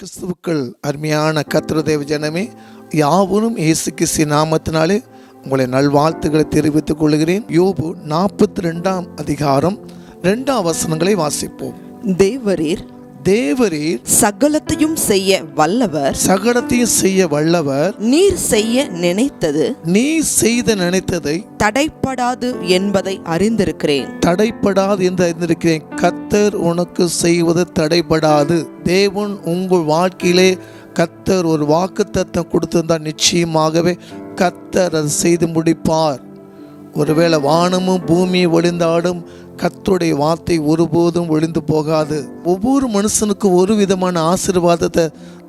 கிறிஸ்துவுக்கள் அருமையான கத்திரதேவ ஜனமே யாவரும் இயேசு கிறிஸ்து நாமத்தினாலே உங்களை நல்வாழ்த்துக்களை தெரிவித்துக் கொள்கிறேன். யோபு நாற்பத்தி ரெண்டாம் அதிகாரம் ரெண்டாம் வசனங்களை வாசிப்போம். தேவரீர் தேவரீர் சகலத்தையும் செய்ய வல்லவர். சகலத்தையும் செய்ய வல்லவர். நீர் செய்ய நினைத்தது. நீ செய்த நினைத்ததை தடைப்படாது என்பதை அறிந்திருக்கிறேன். தடைப்படாது என்று அறிந்திருக்கிறேன். கத்தர் உனக்கு செய்வது தடைப்படாது. தேவன் உங்கள் வாழ்க்கையிலே கத்தர் ஒரு வாக்குத்தத்தம் கொடுத்திருந்தால் நிச்சயமாகவே. கத்தர் அதை செய்து முடிப்பார். ஒருவேளை வானமும் பூமி ஒளிந்தாடும் கத்தருடைய வார்த்தை ஒருபோதும் ஒளிந்து போகாது. ஒவ்வொரு மனுஷனுக்கும் ஒரு விதமான ஆசீர்வாதத்தை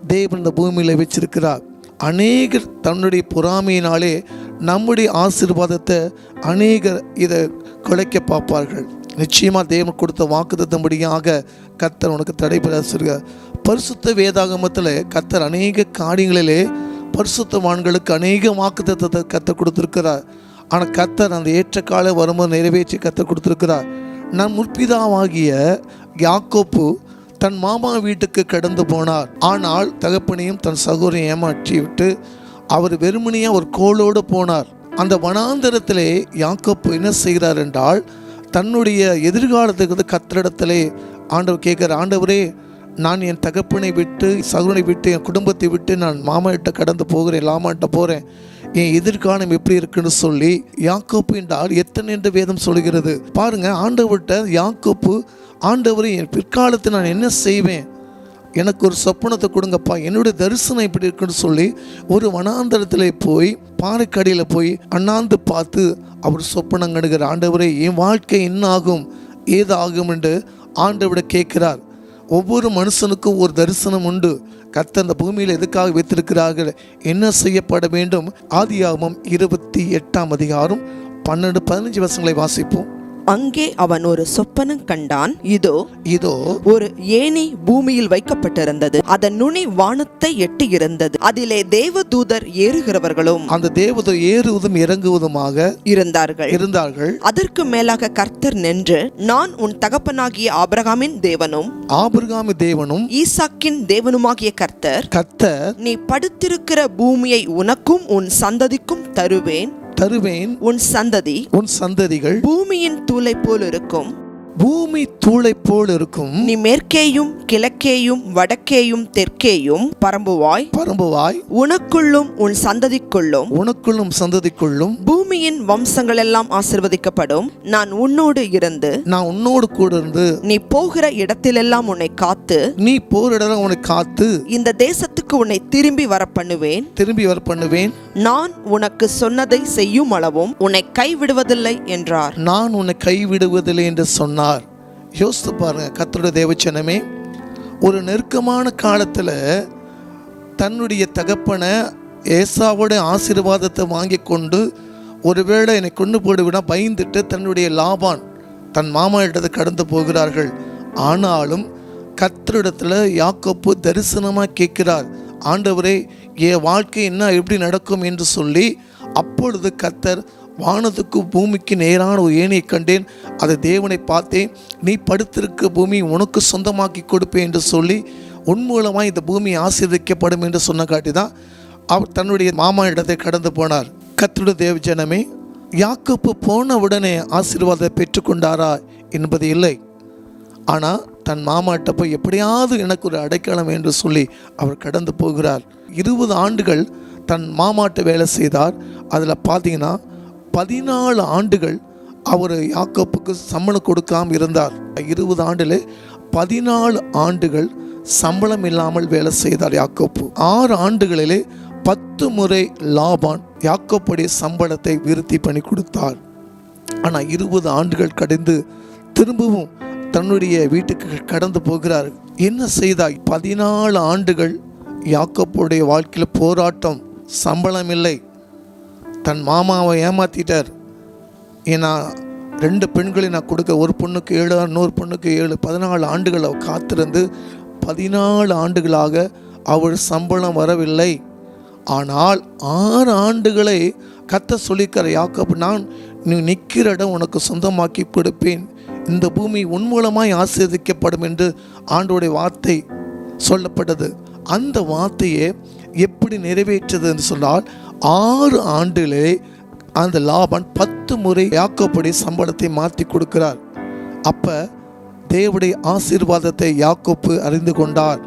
தேவன் இந்த பூமியில் வச்சிருக்கிறார். அநேகர் தன்னுடைய பொறாமையினாலே நம்முடைய ஆசீர்வாதத்தை அநேகர் இதை குலைக்க பார்ப்பார்கள். நிச்சயமாக தேவன் கொடுத்த வாக்குத்தத்தம்படியாக கத்தர் உனக்கு தடைபெற சொல்க பரிசுத்த வேதாகமத்தில் கத்தர் அநேக காரியங்களிலே பரிசுத்தவான்களுக்கு அநேக வாக்குத்தத்தத்தை கத்தர் கொடுத்துருக்கிறார். ஆனால் கத்தர் அந்த ஏற்ற கால வரும்போது நிறைவேற்றி கத்தர் கொடுத்துருக்கிறார். நான் முற்பிதாவாகிய யாக்கோப்பு தன் மாமா வீட்டுக்கு கடந்து போனார். ஆனால் தகப்பனையும் தன் சகோதரையும் ஏமாற்றி விட்டு அவர் வெறுமனையாக ஒரு கோலோடு போனார். அந்த வனாந்தரத்திலே யாக்கோப்பு என்ன செய்கிறார் என்றால் தன்னுடைய எதிர்காலத்துக்கு வந்து கத்திரிடத்திலே ஆண்டவர் கேட்குற ஆண்டவரே நான் என் தகப்பனை விட்டு சகுனை விட்டு என் குடும்பத்தை விட்டு நான் மாமாகிட்ட கடந்து போகிறேன் லாமாட்ட போகிறேன் என் எதிர்காலம் எப்படி இருக்குன்னு சொல்லி யாக்கோப்பு என்றால் எத்தனை என்று வேதம் சொல்கிறது பாருங்க ஆண்டவர்கிட்ட யாக்கோப்பு ஆண்டவரை என் பிற்காலத்தில் நான் என்ன செய்வேன்? எனக்கு ஒரு சொப்பனத்தை கொடுங்கப்பா. என்னுடைய தரிசனம் இப்படி இருக்குன்னு சொல்லி ஒரு வனாந்தரத்தில் போய் பாறைக்கடியில் போய் அண்ணாந்து பார்த்து அவர் சொப்பனம் கண்டுகிற ஆண்டவரே என் வாழ்க்கை என்ன ஆகும் ஏதாகும்? என்று ஆண்டவிட கேட்கிறார். ஒவ்வொரு மனுஷனுக்கும் ஒரு தரிசனம் உண்டு. கத்த அந்த பூமியில் எதுக்காக வைத்திருக்கிறார்கள்? என்ன செய்யப்பட வேண்டும்? ஆதியாகமம் இருபத்தி எட்டாம் அதிகாரம் பன்னெண்டு பதினஞ்சு வருஷங்களை வாசிப்போம். அங்கே அவன் ஒரு சொப்பனம் கண்டான். இதோ இதோ ஒரு ஏணி பூமியில் வைக்கப்பட்டிருந்தது. அதன் நுனி வானத்தை எட்டி இருந்தது அதிலே தேவதூதர் ஏறுகிறவர்களும் அந்த தேவதை ஏறுவதும் இறங்குவதுமாக இருந்தார்கள். இருந்தார்கள். அதற்கு மேலாக கர்த்தர் நின்று நான் உன் தகப்பனாகிய ஆபிரகாமின் தேவனும் ஆபிரகாமி தேவனும் ஈசாக்கின் தேவனுமாகிய கர்த்தர் கத்தர் நீ படுத்திருக்கிற பூமியை உனக்கும் உன் சந்ததிக்கும் தருவேன். தருவேன் உன் சந்ததி உன் சந்ததிகள் பூமியின் தூளை போல் இருக்கும். பூமி தூளை போல் இருக்கும். நீ மேற்கேயும் கிழக்கேயும் வடக்கேயும் தெற்கேயும் பரம்புவாய். பரம்புவாய். உனக்குள்ளும் உன் சந்ததிக்குள்ளும். உனக்குள்ளும் சந்ததிக்குள்ளும். பூமியின் வம்சங்கள் எல்லாம் ஆசிர்வதிக்கப்படும். நான் உன்னோடு இருந்து நான் உன்னோடு கூட இருந்து நீ போகிற இடத்திலெல்லாம் உன்னை காத்து நீ போரிட உன்னை காத்து இந்த தேசத்துக்கு உன்னை திரும்பி வர பண்ணுவேன் திரும்பி வர பண்ணுவேன் நான் உனக்கு சொன்னதை செய்யும் அளவும் உன்னை கைவிடுவதில்லை என்றார். நான் உன்னை கைவிடுவதில்லை என்று சொன்னார் யோசித்து பாருங்க கத்தருடைய தேவச்சனமே ஒரு நெருக்கமான காலத்தில் தன்னுடைய தகப்பனை ஏசாவோட ஆசீர்வாதத்தை வாங்கி கொண்டு ஒருவேளை என்னை கொண்டு போடுவினா பயந்துட்டு தன்னுடைய லாபான் தன் மாமா இடத்தை கடந்து போகிறார்கள். ஆனாலும் கத்தரிடத்தில் யாக்கப்பு தரிசனமாக கேட்கிறார். ஆண்டவரே என் வாழ்க்கை என்ன எப்படி நடக்கும் என்று சொல்லி அப்பொழுது கத்தர் வானத்துக்கு பூமிக்கு நேரான ஒரு ஏணியை கண்டேன். அதை தேவனை பார்த்தேன். நீ படுத்திருக்க பூமி உனக்கு சொந்தமாக்கி கொடுப்பேன் என்று சொல்லி உன் மூலமாக இந்த பூமி ஆசீர்வதிக்கப்படும் என்று சொன்ன காட்டி தான் அவர் தன்னுடைய மாமா இடத்தை கடந்து போனார். கத்தருடைய தேவ ஜனமே யாக்கப்பு போன உடனே ஆசீர்வாதத்தை பெற்றுக்கொண்டாரா என்பது இல்லை. ஆனால் தன் மாமாட்ட போய் எப்படியாவது எனக்கு ஒரு அடைக்கலம் என்று சொல்லி அவர் கடந்து போகிறார். இருபது ஆண்டுகள் தன் மாமாட்ட வேலை செய்தார். அதில் பார்த்தீங்கன்னா பதினாலு ஆண்டுகள் அவர் யாக்கோப்புக்கு சம்பளம் கொடுக்காமல் இருந்தார். இருபது ஆண்டில் பதினாலு ஆண்டுகள் சம்பளம் இல்லாமல் வேலை செய்தார் யாக்கோப்பு ஆறு ஆண்டுகளிலே பத்து முறை லாபான் யாக்கோப்புடைய சம்பளத்தை விருத்தி பண்ணி கொடுத்தார். ஆனால் இருபது ஆண்டுகள் கடந்து திரும்பவும் தன்னுடைய வீட்டுக்கு கடந்து போகிறார். என்ன செய்தாய்? பதினாலு ஆண்டுகள் யாக்கோப்புடைய வாழ்க்கையில் போராட்டம் சம்பளம் இல்லை. தன் மாமாவை ஏமாற்றிட்டார் ஏன்னா ரெண்டு பெண்களை நான் கொடுக்க ஒரு பொண்ணுக்கு ஏழு இன்னொரு பொண்ணுக்கு ஏழு பதினாலு ஆண்டுகள் அவள் காத்திருந்து பதினாலு ஆண்டுகளாக அவள் சம்பளம் வரவில்லை. ஆனால் ஆறு ஆண்டுகளை கத்த சொல்லிக்கிற யாக்கப் நான் நீ நிற்கிற இடம் உனக்கு சொந்தமாக்கி கொடுப்பேன். இந்த பூமி உன் மூலமாய் ஆசீர்வதிக்கப்படும் என்று ஆண்டோடைய வார்த்தை சொல்லப்பட்டது. அந்த வார்த்தையை எப்படி நிறைவேற்றது என்று சொன்னால் ஆறு ஆண்டிலே அந்த லாபன் பத்து முறை யாக்கோப்படி சம்பளத்தை மாற்றி கொடுக்கிறார். அப்ப தேவடைய ஆசீர்வாதத்தை யாக்கோப்பு அறிந்து கொண்டார்.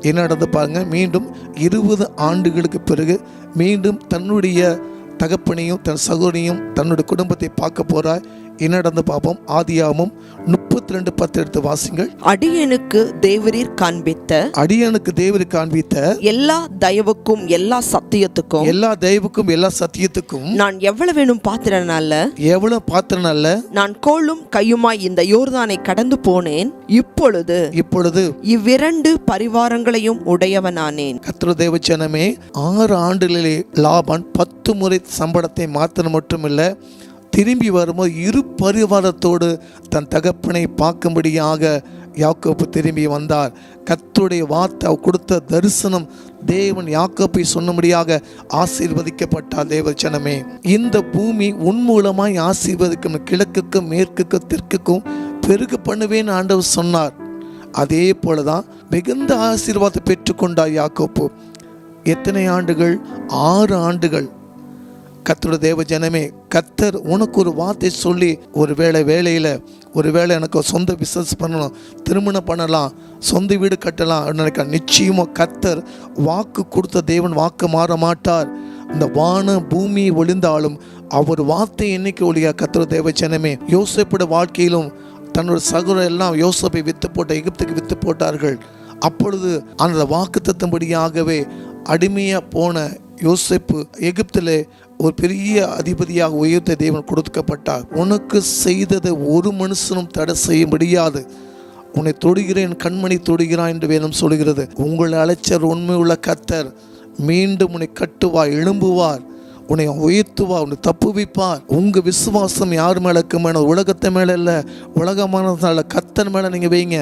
என்ன நடந்து பாருங்க மீண்டும் இருபது ஆண்டுகளுக்கு பிறகு மீண்டும் தன்னுடைய தகப்பனையும் தன் சகோதரியும் தன்னுடைய குடும்பத்தை பார்க்க போறார். என்ன நடந்து பார்ப்போம்? ஆதியாகமும் முப்பத்தி ரெண்டு பத்து எடுத்து வாசிங்கள். அடியனுக்கு தேவரீர் காண்பித்த அடியனுக்கு தேவரை காண்பித்த எல்லா தயவுக்கும் எல்லா சத்தியத்துக்கும் எல்லா தெய்வுக்கும் எல்லா சத்தியத்துக்கும் நான் எவ்வளவேனும் பாத்திரனால? எவ்வளவு பாத்திரம் அல்ல நான் கோலும் கையுமாய் இந்த யோர்தானை கடந்து போனேன். இப்பொழுது இப்பொழுது இவ்விரண்டு பரிவாரங்களையும் உடையவனானேன். கத்திர தேவச்சனமே ஆறு ஆண்டுகளிலே லாபான் பத்து முறை சம்பளத்தை மாத்திரம் மட்டுமில்ல திரும்பி வரும்போது இரு பரிவாரத்தோடு தன் தகப்பனை பார்க்கும்படியாக யாக்கோப்பு திரும்பி வந்தார். கத்துடைய வார்த்தை கொடுத்த தரிசனம் தேவன் யாக்கோப்பை சொன்னபடியாக ஆசீர்வதிக்கப்பட்டார். தேவச்சனமே இந்த பூமி உன் மூலமாய் ஆசீர்வதிக்கும் கிழக்குக்கும் மேற்குக்கும் தெற்குக்கும் பெருகு பண்ணுவேன் ஆண்டவர் சொன்னார். அதே போலதான் மிகுந்த ஆசீர்வாதம் பெற்றுக்கொண்டார் யாக்கோப்பு எத்தனை ஆண்டுகள்? ஆறு ஆண்டுகள். கத்தோட தேவ ஜனமே கத்தர் உனக்கு ஒரு வார்த்தை சொல்லி ஒரு வேளை வேலையில் ஒரு வேளை எனக்கு சொந்த பிஸ்னஸ் பண்ணணும் திருமணம் பண்ணலாம் சொந்த வீடு கட்டலாம் நினைக்க நிச்சயமாக கத்தர் வாக்கு கொடுத்த தேவன் வாக்கு மாற மாட்டார். இந்த வான பூமி ஒளிந்தாலும் அவர் வார்த்தை என்னைக்கு ஒழியா கத்தர் தேவ ஜனமே யோசிப்பட வாழ்க்கையிலும் தன்னோட சகோதரர் எல்லாம் யோசப்பை வித்து போட்ட எகிப்துக்கு வித்து போட்டார்கள். அப்பொழுது அந்த வாக்கு தத்தும்படியாகவே அடிமையாக போன யோசிப்பு எகிப்திலே ஒரு பெரிய அதிபதியாக உயர்த்த தேவன் கொடுக்கப்பட்டார். உனக்கு செய்ததை ஒரு மனுஷனும் தடை செய்ய முடியாது. உன்னை தொடுகிறேன் கண்மணி தொடுகிறான் என்று வேதம் சொல்கிறது உங்கள் அழைச்சர் உண்மை உள்ள கத்தர் மீண்டும் உன்னை கட்டுவார் எழும்புவார். உன்னை உயர்த்துவா உன்னை தப்புவிப்பார். உங்கள் விசுவாசம் யார் மேலே? இருக்குமான உலகத்தை மேலே இல்லை உலகமானதுனால கத்தர் மேலே நீங்கள் வைங்க.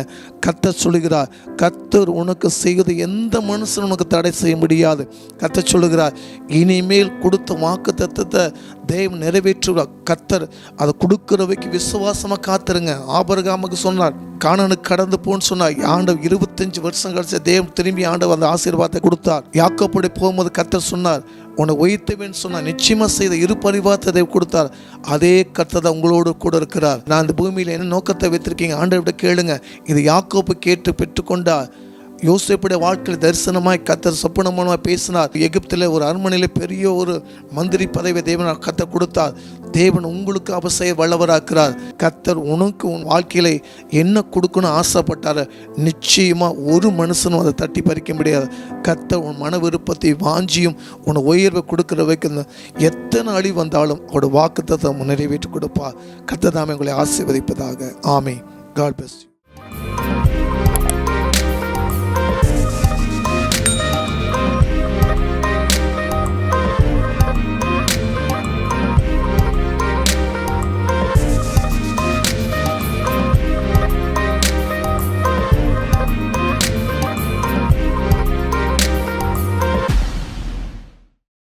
கத்தர் சொல்லுகிறார் கத்தர் உனக்கு செய்வது எந்த மனுஷன் உனக்கு தடை செய்ய முடியாது. கத்தர் சொல்லுகிறார் இனிமேல் கொடுத்த வாக்கு தத்துவத்தை தெய்வம் நிறைவேற்றுவார். கத்தர் அதை கொடுக்குறவைக்கு விசுவாசமாக காத்துருங்க. ஆபரகாமுக்கு சொன்னார் காணனுக்கு கடந்து போன்னு சொன்னார். ஆண்டவர் இருபத்தஞ்சு வருஷம் கழிச்ச தேவன் திரும்பி ஆண்டவர் அந்த ஆசீர்வாதத்தை கொடுத்தார். யாக்கப்படி போகும்போது கத்தர் சொன்னார் உன்னை உயர்த்துவேன் சொன்னால் நிச்சயமாக செய்த இரு பரிவார்த்ததை கொடுத்தார். அதே கர்த்ததை உங்களோடு கூட இருக்கிறார். நான் இந்த பூமியில் என்ன நோக்கத்தை வைத்திருக்கீங்க? ஆண்டவர்கிட்ட கேளுங்க. இது யாக்கோப்பு கேட்டு பெற்றுக்கொண்டா யோசிப்புடைய வாழ்க்கையில் தரிசனமாய் கத்தர் சொப்பனமாய் பேசினார். எகிப்தில் ஒரு அரண்மனையில் பெரிய ஒரு மந்திரி பதவி தேவன் கத்தர் கொடுத்தார். தேவன் உங்களுக்கு அவசிய வல்லவராக்கிறார். கத்தர் உனக்கு உன் வாழ்க்கையில என்ன கொடுக்கணும் ஆசைப்பட்டார. நிச்சயமா ஒரு மனுஷனும் அதை தட்டி பறிக்க முடியாது. கத்தர் உன் மன விருப்பத்தை வாஞ்சியும் உன் உயர்வை கொடுக்கிற வைக்கும் எத்தனை அழி வந்தாலும் அவரோட வாக்குத்தத்தை நிறைவேற்றி கொடுப்பார். கத்தர் தாமே உங்களை ஆசீர்வதிப்பதாக. ஆமே காட் பெஸ்ட்